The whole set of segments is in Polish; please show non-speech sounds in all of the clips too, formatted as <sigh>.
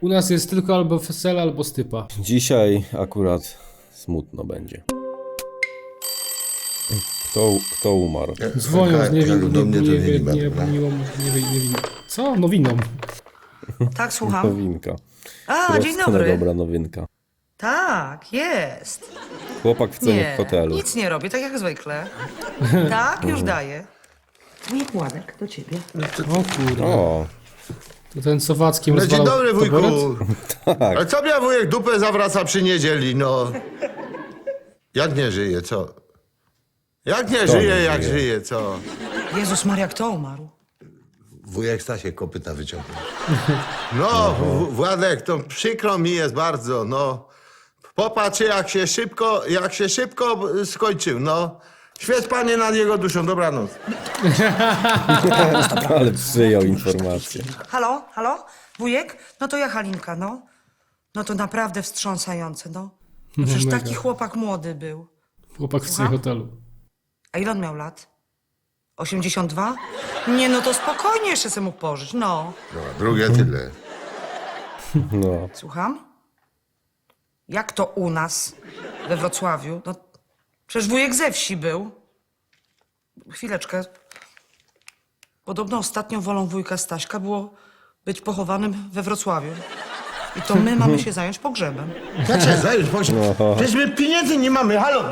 U nas jest tylko albo Fesel, albo Stypa. Dzisiaj akurat smutno będzie. Kto, kto umarł? Dzwonią z Jak- niewin, jak do nie, mnie to nie, Co? Nowiną. Tak, słucham. Nowinka. A, dzień dobry. dobra nowinka. Tak, jest. Chłopak w cenie Nie, w hotelu. nic nie robię, tak jak zwykle. Tak, już daję. Wujek Władek, do ciebie. O kurde. O, To ten Sowackim No dzień rozwalał dobry wujku. taboret? <laughs> A co mnie wujek dupę zawraca przy niedzieli, no? Jak nie żyje, co? Jak nie nie żyje, jak żyje? żyje, co? Jezus Maria, kto umarł? Wujek Stasiek kopyta wyciągnął. No, w- Władek, to przykro mi jest bardzo, no. Popatrz, jak się szybko, jak się szybko skończył, no. Świeć panie nad jego duszą, dobranoc. <laughs> ale przyjął informację. Halo, halo? Wujek? No to ja Halinka, no. No to naprawdę wstrząsające, no. no przecież mega. taki chłopak młody był. Chłopak w cenie hotelu. A ile on miał lat? 82? Nie, no to spokojnie jeszcze sobie mógł pożyć, no. No, drugie tyle. No, Słucham? Jak to u nas we Wrocławiu? No, przecież wujek ze wsi był. Chwileczkę. Podobno ostatnią wolą wujka Staśka było być pochowanym we Wrocławiu. I to my mamy się zająć pogrzebem. Znaczy, zająć, bądź... Przecież my pieniędzy nie mamy, halo.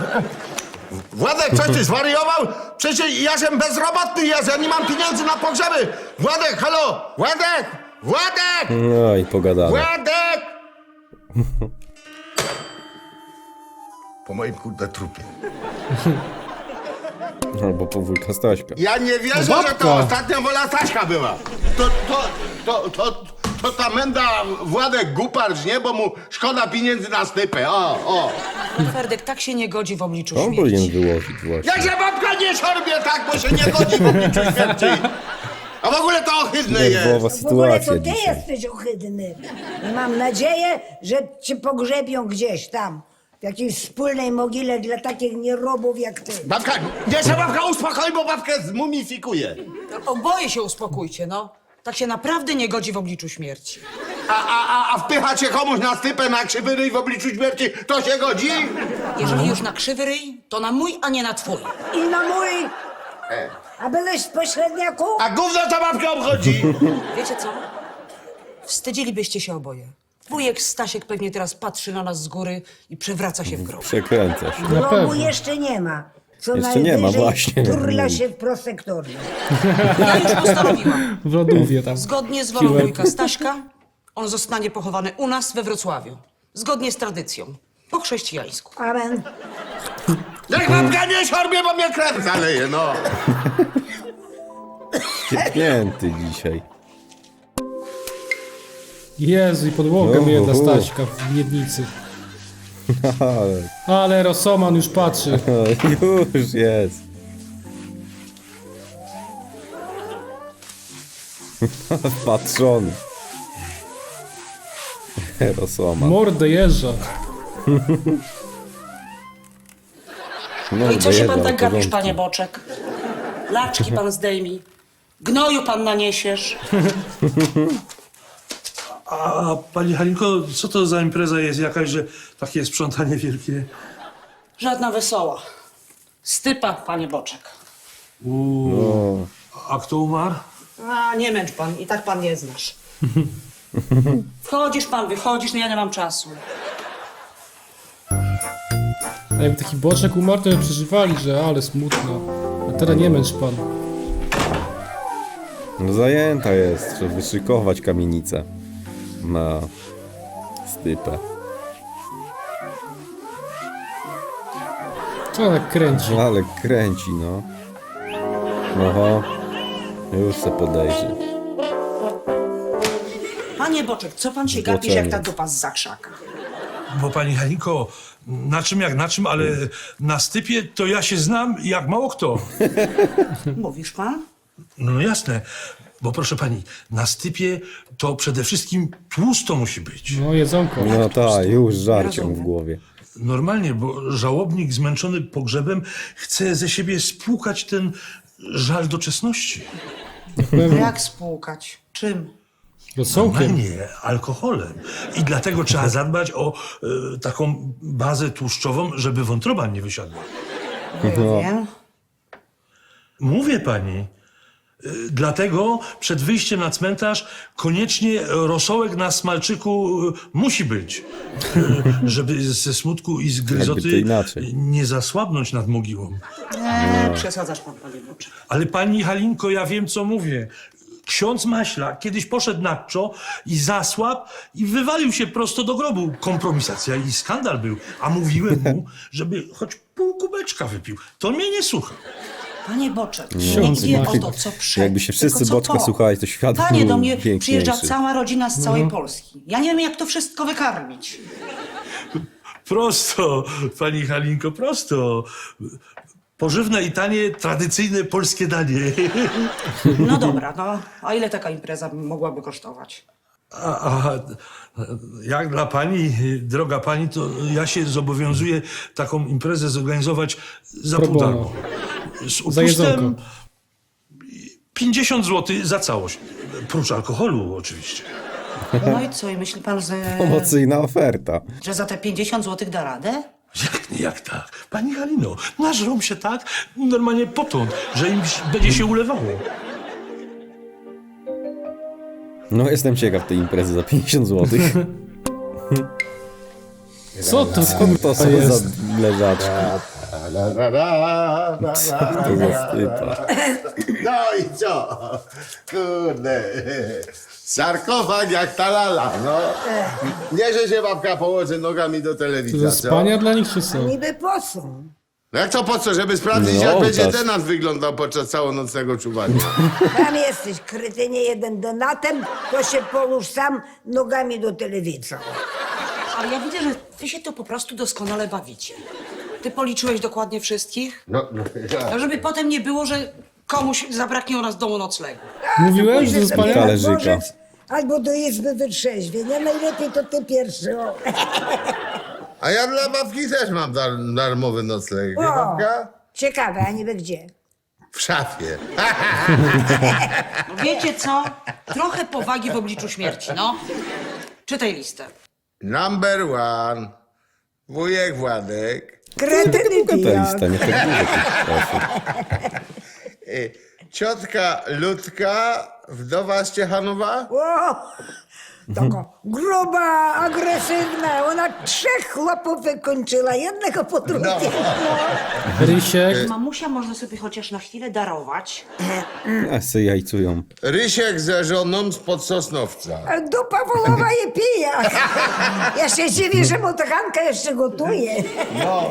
Władek, coś ty zwariował? Przecież ja jestem bezrobotny, ja, ja nie mam pieniędzy na pogrzeby. Władek, halo, Władek, Władek, no i pogadamy. Władek! Po moim kurde trupie. <laughs> Albo po wujka Staśka. Ja nie wierzę, że to ostatnia wola Staśka była. To, to, to, to, to ta menda Władek Guparz, nie? Bo mu szkoda pieniędzy na stypę, o, o. Ferdek tak się nie godzi w obliczu On powinien śmierci. wyłożyć właśnie. Jak się babka nie szorbie tak, bo się nie godzi w obliczu śmierci. A w ogóle to ohydne jest. Nerwowa W ogóle to sytuacja ty dzisiaj. jesteś ohydny. I mam nadzieję, że cię pogrzebią gdzieś tam. W jakiejś wspólnej mogile dla takich nierobów jak ty. Babka, nie się babka uspokoi, bo babkę zmumifikuje. Oboje się uspokójcie, no. Tak się naprawdę nie godzi w obliczu śmierci. A, a, a, a wpychać się komuś na stypę, na krzywy ryj w obliczu śmierci, to się godzi? Jeżeli już na krzywy ryj, to na mój, a nie na twój. I na mój... A byłeś w pośredniaku? A gówno to babkę obchodzi. Wiecie co? Wstydzilibyście się oboje. Wujek Stasiek pewnie teraz patrzy na nas z góry i przewraca się w grobie. Przekręca się. Na Grobu pewno. jeszcze nie ma. Co Jeszcze nie ma, najwyżej właśnie. turla się w prosektorze. Ja już postanowiłam. W lodówie tam. Zgodnie z wolą wujka Staśka, on zostanie pochowany u nas we Wrocławiu. Zgodnie z tradycją. Po chrześcijańsku. Amen. Niech babka nie szorbie, bo mnie krew zaleje, no. Pięknięty dzisiaj. Jezu, i podłogę No, myje dla hu. Staśka w miednicy. <laughs> Ale Ale Rosoman już patrzy. <laughs> już jest. <laughs> Wpatrzony. Rosoma. Mordę jeżdża. No, I co się pan tak gapisz, panie Boczek? Laczki pan zdejmij. Gnoju pan naniesiesz. A pani Halinko, co to za impreza jest jakaś, że takie sprzątanie wielkie? Żadna wesoła. Stypa, panie Boczek. Uuu. A kto umarł? A, nie męcz pan, i tak pan nie znasz. <laughs> Wchodzisz pan, wychodzisz, no ja nie mam czasu. A jakby taki boczek umarł, to by przeżywali, że ale smutno. A teraz nie męcz pan. No zajęta jest, trzeba wyszykować kamienicę na stypę. Co tak kręci? Ale kręci, no. Oho. Już se podejrzy. Panie Boczek, co pan się gapisz jak ta dupa z zakrzaka? Bo pani Halinko, na czym jak na czym, ale na stypie to ja się znam jak mało kto. Mówisz pan? No jasne, bo proszę pani, na stypie to przede wszystkim tłusto musi być. No jedzonko. No tak, już żarcie mu w głowie. Normalnie, bo żałobnik zmęczony pogrzebem chce ze siebie spłukać ten żal doczesności. Jak spłukać? Czym? Rosołkiem. Normalnie alkoholem. I dlatego trzeba zadbać o e, taką bazę tłuszczową, żeby wątroba nie wysiadła. No. Wiem. Mówię pani. Dlatego przed wyjściem na cmentarz koniecznie rosołek na smalczyku y, musi być. Y, Żeby ze smutku i z gryzoty nie zasłabnąć nad mogiłą. Nie, przesadzasz pan, panie Bocze. Ale pani Halinko, ja wiem co mówię. Ksiądz Maśla kiedyś poszedł na czo i zasłabł i wywalił się prosto do grobu. Kompromisacja i skandal był. A mówiłem mu, żeby choć pół kubeczka wypił. To mnie nie słucha. Panie Boczek, Ksiądz nie wie o Martin. to, co przed. Jakby się wszyscy tylko co Boczka po. słuchali, to świat Panie, do mnie piękniejszy. przyjeżdża cała rodzina z całej Polski. Ja nie wiem, jak to wszystko wykarmić. Prosto, pani Halinko, prosto. Pożywne i tanie, tradycyjne polskie danie. No dobra, no. A ile taka impreza mogłaby kosztować? A, a jak dla pani, droga pani, to ja się zobowiązuję taką imprezę zorganizować za Pro pół bono. darmo. Z Za upustem jedzonko. 50 zł za całość. Prócz alkoholu oczywiście. No i co, i myśli pan, że, Promocyjna oferta. że za te 50 zł da radę? Jak nie, jak tak? Pani Halino, nażrą się tak normalnie potąd, że im będzie się ulewało. No jestem ciekaw tej imprezy za 50 zł. <laughs> Co to Co to są jest? za leżaczki? To stypa? No i co? Kurde. Sarkofag jak ta lala, no. Nie, że się babka położy nogami do To telewizji, ze co? spania dla nich czy co? Niby po co? No jak to po co? Żeby sprawdzić, No, jak będzie ołtarz. tenant wyglądał podczas całonocnego czuwania. Tam jesteś, kretynie jeden donatem, to się połóż sam nogami do telewizji. Ale ja widzę, że wy się tu po prostu doskonale bawicie. Ty policzyłeś dokładnie wszystkich? No, no, ja. No, żeby potem nie było, że komuś zabraknie u nas domu noclegu. Mówiłem, że Pójdziesz sobie na Talerzyka. dworzec Albo do izby wytrzeźwienia. Najlepiej to ty pierwszy. O. A ja dla babki też mam dar darmowy nocleg. Wie O, babka? ciekawe, a niby gdzie? W szafie. No wiecie co? Trochę powagi w obliczu śmierci, no. Czytaj listę. Number one. Wujek Władek. Kretyny Długa ta pijak. lista, nie tak dużo tych osób. Ciotka Ludka, wdowa z Ciechanowa. O, taka gruba, agresywna. Ona trzech chłopów wykończyła, jednego po drugiego. Rysiek. Mamusia może sobie chociaż na chwilę darować. A se jajcują. Rysiek ze żoną spod Sosnowca. A dupa wolowa je pija. Ja się dziwię, że motokanka jeszcze gotuje. No.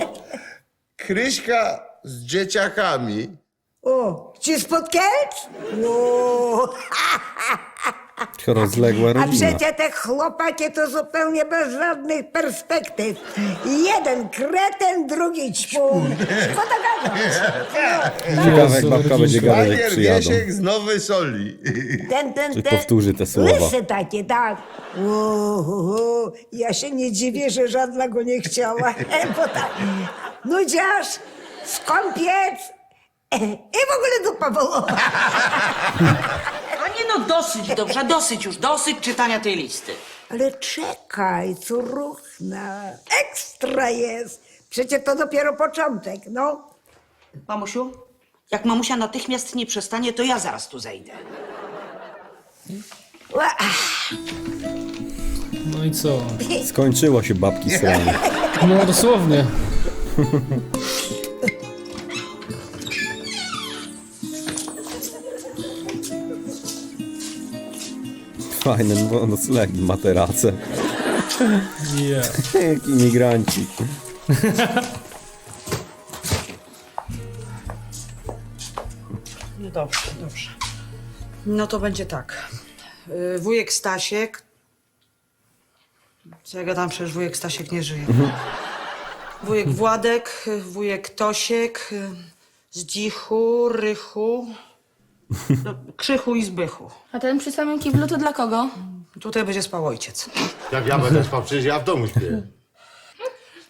Kryśka z dzieciakami. O, ci spod Kielc? O, <laughs> Rozległa a rodzina. przecież te chłopaki to zupełnie bez żadnych perspektyw. Jeden kreten, drugi ćpun. Co to gadasz? Ciekawe jak babka będzie gadać jak Bagier przyjadą. Wiesiek z Nowej Soli. Ten, ten, Czy ten. powtórzy te słowa? Łysy takie, tak. Uhu, ja się nie dziwię, że żadna go nie chciała. <laughs> Bo tak. Nudziarz, skąpiec <laughs> i w ogóle dupa wolowa. <laughs> Nie no, dosyć, dobrze, dosyć już, dosyć czytania tej listy. Ale czekaj, curuchna. Ekstra jest. Przecież to dopiero początek, no. Mamusiu, jak mamusia natychmiast nie przestanie, to ja zaraz tu zejdę. Ła, No i co? <laughs> Skończyło się babki sranie. No dosłownie. <laughs> Fajne no- noclegi, materace. Yeah. <laughs> Jak imigranci. No dobrze, dobrze. No to będzie tak. Y, Wujek Stasiek. Co ja gadam, przecież wujek Stasiek nie żyje. Wujek Władek, y, wujek Tosiek, y, Zdzichu, Rychu, no, Krzychu i Zbychu. A ten przy samym kiblu to dla kogo? Tutaj będzie spał ojciec. Jak ja będę spał, przecież ja w domu śpię.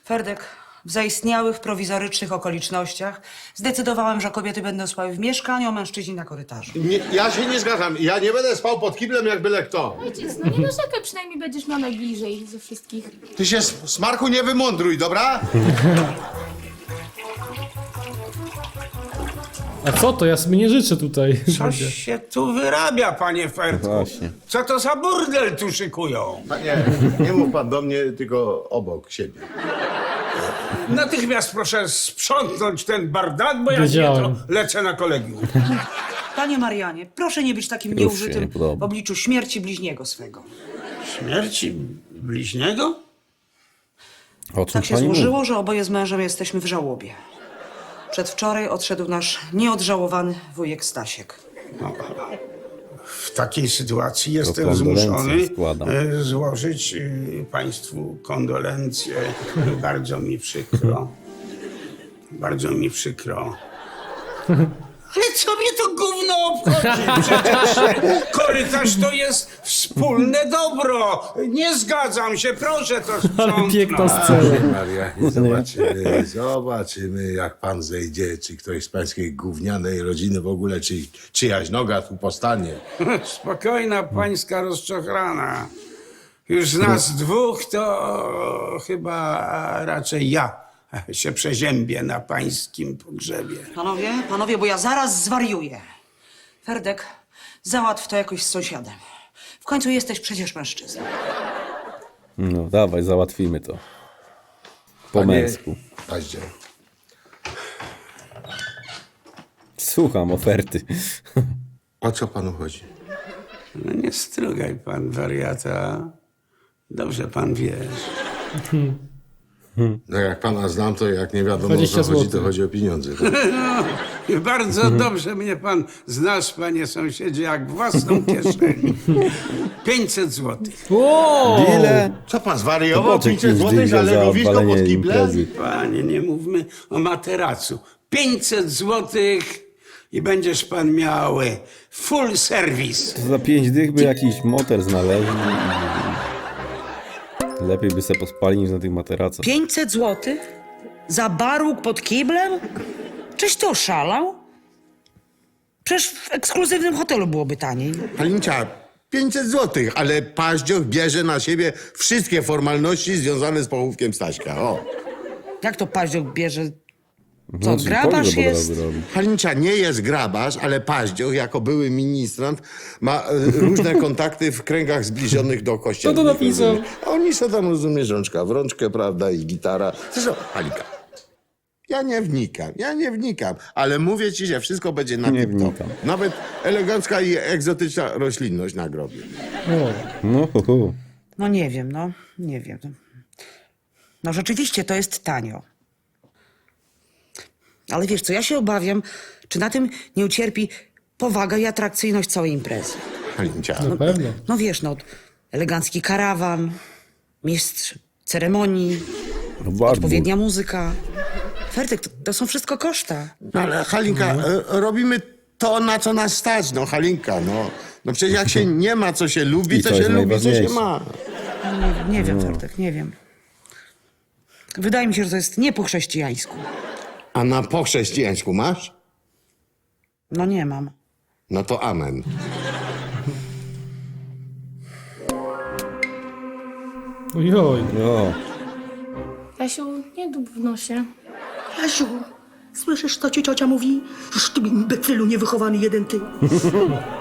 Ferdek, w zaistniałych prowizorycznych okolicznościach zdecydowałem, że kobiety będą spały w mieszkaniu, a mężczyźni na korytarzu. Nie, ja się nie zgadzam. Ja nie będę spał pod kiblem jak byle kto. Ojciec, no nie narzekaj, przynajmniej będziesz miał najbliżej ze wszystkich. Ty się, Smarku, nie wymądruj, dobra? A co to? Ja sobie nie życzę tutaj. Coś się tu wyrabia, panie Fertku. Właśnie. Co to za burdel tu szykują? Panie, nie mów pan do mnie, tylko obok siebie. Natychmiast proszę sprzątnąć ten bardak, bo ja Wiedziałem. jutro lecę na kolegium. Panie Marianie, proszę nie być takim Już się nieużytym nie podoba. w obliczu śmierci bliźniego swego. Śmierci bliźniego? O czym Tak się pani złożyło, mówi? że oboje z mężem jesteśmy w żałobie. Przedwczoraj odszedł nasz nieodżałowany wujek Stasiek. W takiej sytuacji jestem kondolencje zmuszony składam. e, złożyć e, państwu kondolencje. Bardzo mi przykro. Bardzo mi przykro. Ale co mnie to gówno obchodzi? <laughs> Przecież korytarz to jest wspólne dobro. Nie zgadzam się, proszę to Ale sprzątnąć. piękna scena. Maria, zobaczymy, zobaczymy, jak pan zejdzie, czy ktoś z pańskiej gównianej rodziny w ogóle, czy czyjaś noga tu postanie. Spokojna pańska rozczochrana. Już z nas dwóch to chyba raczej ja <laughs> się przeziębię na pańskim pogrzebie. Panowie, panowie, bo ja zaraz zwariuję. Ferdek, załatw to jakoś z sąsiadem. W końcu jesteś przecież mężczyzną. No dawaj, załatwimy to. Po Panie- męsku. Paździe. Słucham oferty. O co panu chodzi? No nie strugaj pan wariata. Dobrze pan wie. No jak pana znam, to jak nie wiadomo o 20 co chodzi, to złotych. chodzi o pieniądze. <laughs> I bardzo dobrze mnie pan znasz, panie sąsiedzie, jak własną <laughs> kieszeń. 500 złotych. O! Ile? Co pan zwariował? Boczek 500 już zł dyga za legowisko pod odpalenie kiblem? imprezy. Panie, nie mówmy o materacu. 500 złotych i będziesz pan miał full service. Za pięć dych by jakiś motel znaleźli. i- Lepiej by se pospali niż na tych materacach. 500 złotych? Za barłuk pod kiblem? Czyś ty oszalał? Przecież w ekskluzywnym hotelu byłoby taniej. Palincia, 500 zł, ale Paździoch bierze na siebie wszystkie formalności związane z połówkiem Staśka. O. Jak to paździok bierze? Co, No, grabarz jest? Halincia nie jest grabarz, ale Paździoch, jako były ministrant, ma e, różne <laughs> kontakty w kręgach zbliżonych do kościoła. Kto to napisał? A oni sobie tam, rozumiesz, rączka w rączkę, prawda, i gitara. Zresztą, Halinka, ja nie wnikam, ja nie wnikam, ale mówię ci, że wszystko będzie na Nie tip-top. wnikam. Nawet elegancka i egzotyczna roślinność na grobie. No, hu, hu. No nie wiem, no, nie wiem. No rzeczywiście to jest tanio. Ale wiesz co, ja się obawiam, czy na tym nie ucierpi powaga i atrakcyjność całej imprezy. Halincia, Na pewno. No wiesz, no, elegancki karawan, mistrz ceremonii, No, odpowiednia muzyka. Ferdek, to, to są wszystko koszta. No ale Halinka, e, robimy to, na co nas stać, no Halinka, no. No przecież jak się nie ma, co się lubi, I to to się jest lubi, co się najważniejsze. ma. Nie, nie wiem, Ferdek, nie wiem. Wydaje mi się, że to jest nie po chrześcijańsku. A na po chrześcijańsku masz? No nie mam. No to amen. Ojoj. O, Jasiu, nie dób w nosie. Jasiu, słyszysz, co ci ciocia mówi? Już ty imbecylu niewychowany jeden ty.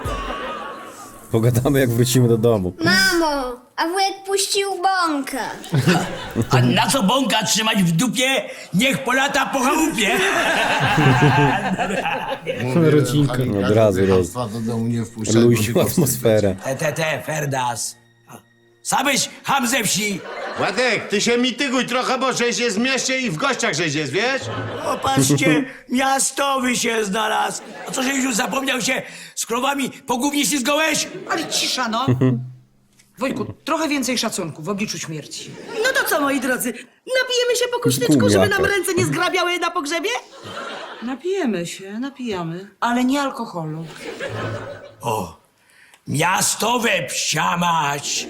<laughs> pogadamy jak wrócimy do domu. Mamo, a wujek puścił bąka. <laughs> A na co bąka trzymać w dupie? Niech polata po chałupie. <laughs> Rodzinka. Od razu roz- chamstwa do domu nie wpuszczać, bo Luźnił tylko wstyd atmosferę. Te, te, te, Ferdas. Sabyś ham ze wsi. Władek, ty się mityguj trochę, bo żeś jest w mieście i w gościach żeś jest, wiesz? Opatrzcie, <laughs> miastowy się znalazł. A co, żeś już zapomniał się z krowami po gównie ślizgałeś? Ale cisza, no. Wojtku, trochę więcej szacunku w obliczu śmierci. No to co, moi drodzy, napijemy się po kusztyczku, żeby nam ręce nie zgrabiały na pogrzebie? Napijemy się, napijamy, ale nie alkoholu. O, miastowe psiamać.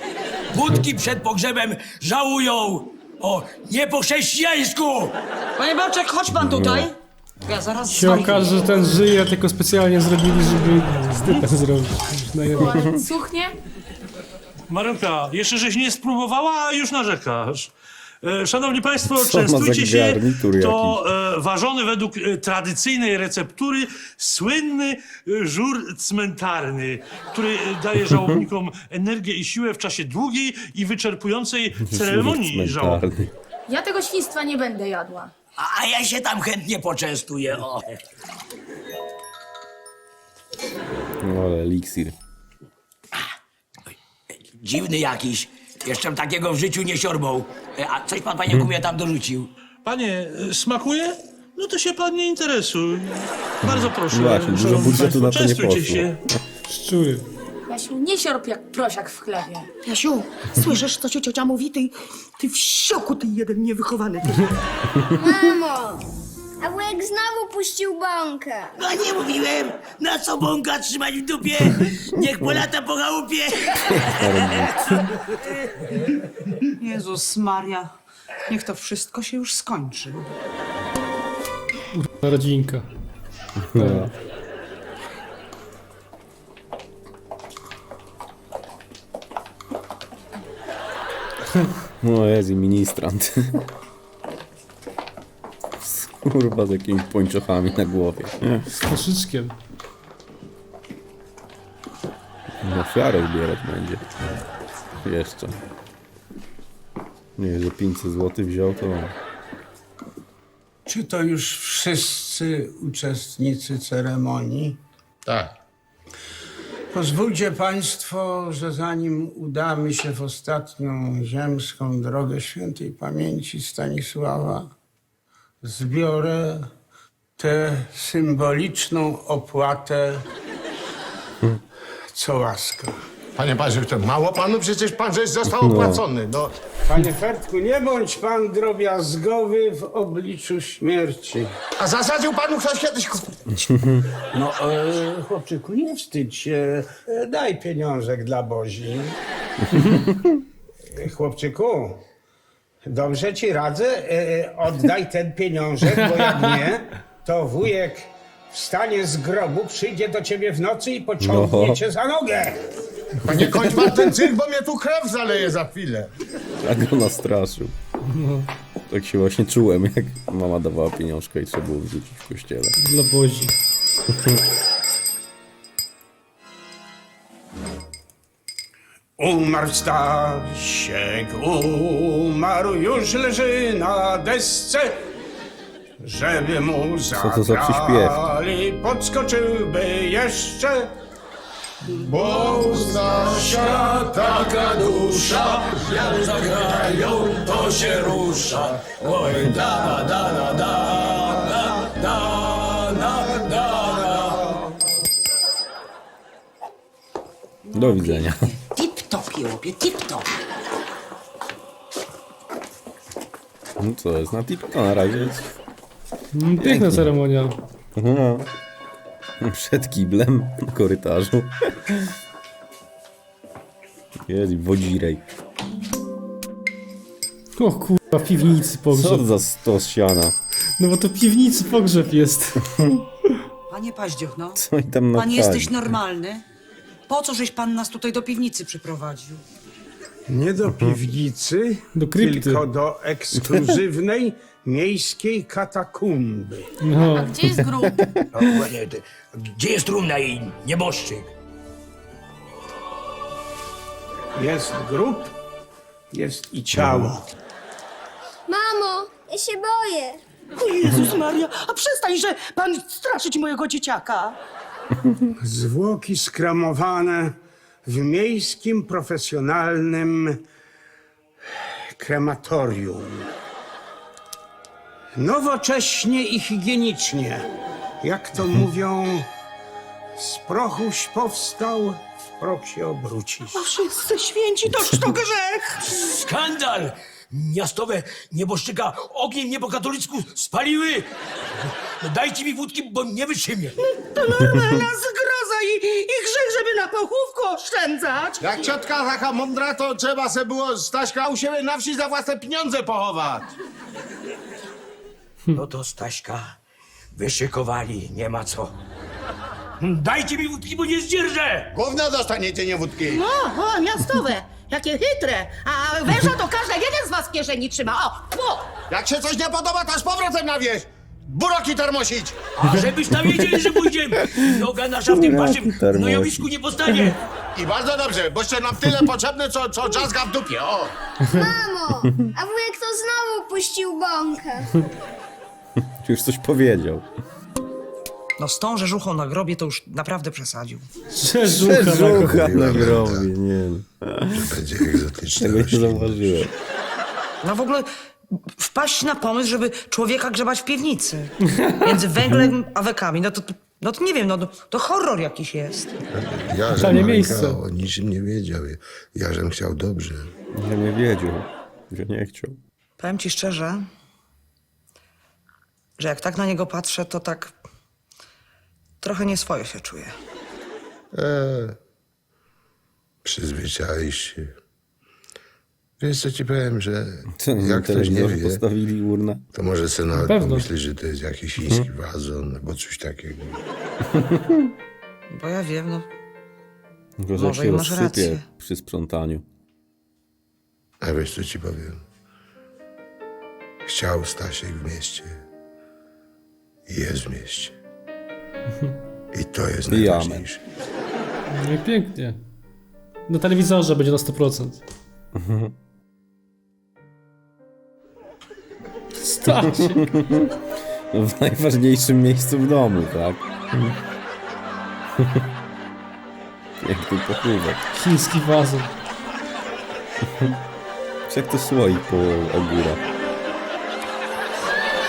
Wódki przed pogrzebem żałują. O, nie po chrześcijańsku! Panie Boczek, chodź pan tutaj. Ja zaraz Się zwariuję. okaże, że ten żyje, tylko specjalnie zrobili, żeby zdypę zrobić. Najebał. Ale Suchnie? Marynka, jeszcze żeś nie spróbowała, a już narzekasz. E, Szanowni Państwo, Co częstujcie się. To e, ważony według e, tradycyjnej receptury słynny żur cmentarny, który daje <laughs> żałobnikom energię i siłę w czasie długiej i wyczerpującej <laughs> ceremonii. Cmentarny. Ja tego świństwa nie będę jadła. A, a ja się tam chętnie poczęstuję, o. No ale eliksir. Dziwny jakiś. Jeszcze takiego w życiu nie siorbał. E, A coś pan, panie kumie, tam dorzucił? Panie, e, smakuje? No to się pan nie interesuj. Bardzo proszę. Właśnie, dużo szanowni budżetu państwo, na to nie częstujcie poszło. się. Szczury. Jasiu, nie siorb jak prosiak w chlebie. Jasiu, słyszysz, co ci ciocia mówi? Ty, ty w sioku, ty jeden niewychowany. Ty. Mamo, a wujek znowu puścił bąkę. No nie mówiłem, na co bąka trzymać w dupie. Niech polata po chałupie. Jezus Maria, niech to wszystko się już skończy. Rodzinka. No. No jest i ministrant. Kurwa z jakimiś pończochami na głowie. Z koszyczkiem. Na ofiarę zbierać będzie. Jeszcze. Nie, że 500 zł wziął to... Czy to już wszyscy uczestnicy ceremonii? Tak. Pozwólcie Państwo, że zanim udamy się w ostatnią ziemską drogę świętej pamięci Stanisława, zbiorę tę symboliczną opłatę co łaska. Panie to mało panu przecież pan żeś został opłacony. No. Panie Fertku, nie bądź pan drobiazgowy w obliczu śmierci. A zasadził panu ktoś kiedyś... ku- No, e, chłopczyku, nie wstydź się. E, daj pieniążek dla Bozi. <laughs> E, chłopczyku, dobrze ci radzę. E, oddaj ten pieniążek, bo jak nie, to wujek wstanie z grobu, przyjdzie do ciebie w nocy i pociągnie No. cię za nogę. Panie, kończ pan ten cyrk, bo mnie tu krew zaleje za chwilę. Tak go nastraszył. Tak się właśnie czułem, jak mama dawała pieniążkę i trzeba było wrzucić w kościele. Dla Bozi. Umarł Stasiek, umarł, już leży na desce. Żeby mu Co to za zagrali, podskoczyłby jeszcze. Bo Stasia taka dusza, jak zagrają, to się rusza. Oj, da, da, da, da, da, da, da, da, da. Do widzenia. Tip-top, jełopie, tip-top. No co jest na tip? Na razie jest. Mm, Piękna ceremonia. No. Przed kiblem na korytarzu. Jest wodzirej. O kurwa, w piwnicy Co pogrzeb. to za stos siana? No bo to piwnicy pogrzeb jest. Panie Paździoch, no. Co oni tam Pan jesteś normalny? Po co żeś pan nas tutaj do piwnicy przyprowadził? Nie do piwnicy, Do krypty. tylko do ekskluzywnej <laughs> miejskiej katakumby. No. A gdzie jest grób? O, panie, ty, Gdzie jest trumna i nieboszczyk? Jest grób, jest i ciało. Mamo, ja się boję. O Jezus Maria, a przestań, że pan straszyć mojego dzieciaka. Zwłoki skramowane w miejskim profesjonalnym krematorium. Nowocześnie i higienicznie. Jak to mówią, z prochuś powstał, w proch się obrócić. A wszyscy święci, toż to grzech. Skandal! Miastowe nieboszczyka ogniem nie po katolicku spaliły! No dajcie mi wódki, bo nie wytrzymię. To normalna zgroza i, i grzech, żeby na pochówku oszczędzać. Jak ciotka taka mądra, to trzeba se było Staśka u siebie na wsi za własne pieniądze pochować. No to Staśka wyszykowali, nie ma co. Dajcie mi wódki, bo nie zdzierżę! Gówno dostaniecie, nie wódki. No, o, miastowe. Jakie chytre. A węża to każdy jeden z was w kieszeni trzyma. O, po. Jak się coś nie podoba, to z powrotem na wieś. Buroki termosić. A żebyś tam wiedzieli, że pójdziemy! Noga nasza w tym waszym gnojowisku nie postanie! I bardzo dobrze, boście nam tyle potrzebne, co, co jazzga w dupie, o. Mamo, a wujek to znowu puścił bąkę. Już coś powiedział. No z tą rzeżuchą na grobie to już naprawdę przesadził. Rzeżucha na grobie, nie no. Będzie egzotyczne Tego nie zauważyłem. No w ogóle wpaść na pomysł, żeby człowieka grzebać w piwnicy. Między węglem a wekami. No to, no to nie wiem, no to, to horror jakiś jest. Ja, Tam nie miejsce. o niczym nie wiedział. Ja, żem chciał dobrze. Że nie wiedział, że nie chciał. Powiem ci szczerze, że jak tak na niego patrzę, to tak trochę nieswojo się czuję. E, przyzwyczaisz się. Wiesz co ci powiem, że Co, nie jak ktoś nie wie, postawili urna? to może sobie nawet pewno. pomyśleć, że to jest jakiś chiński wazon albo coś takiego. <laughs> Bo ja wiem, no Gorzej Może się i masz rozsypie rację. przy sprzątaniu. A wiesz co ci powiem? Chciał Stasiek w mieście. I jest w mieście. I to jest I najważniejsze. No i pięknie. Na telewizorze będzie na 100%. Stasiek. No, w najważniejszym miejscu w domu, tak? Piękny pochówek. Chiński wazon. Jak to słoik po ogórach.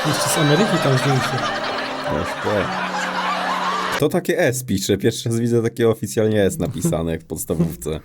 Jeszcze z Ameryki tam zdjęcie. Właśnie. Kto takie S pisze? Pierwszy raz widzę takie oficjalnie S napisane jak w podstawówce.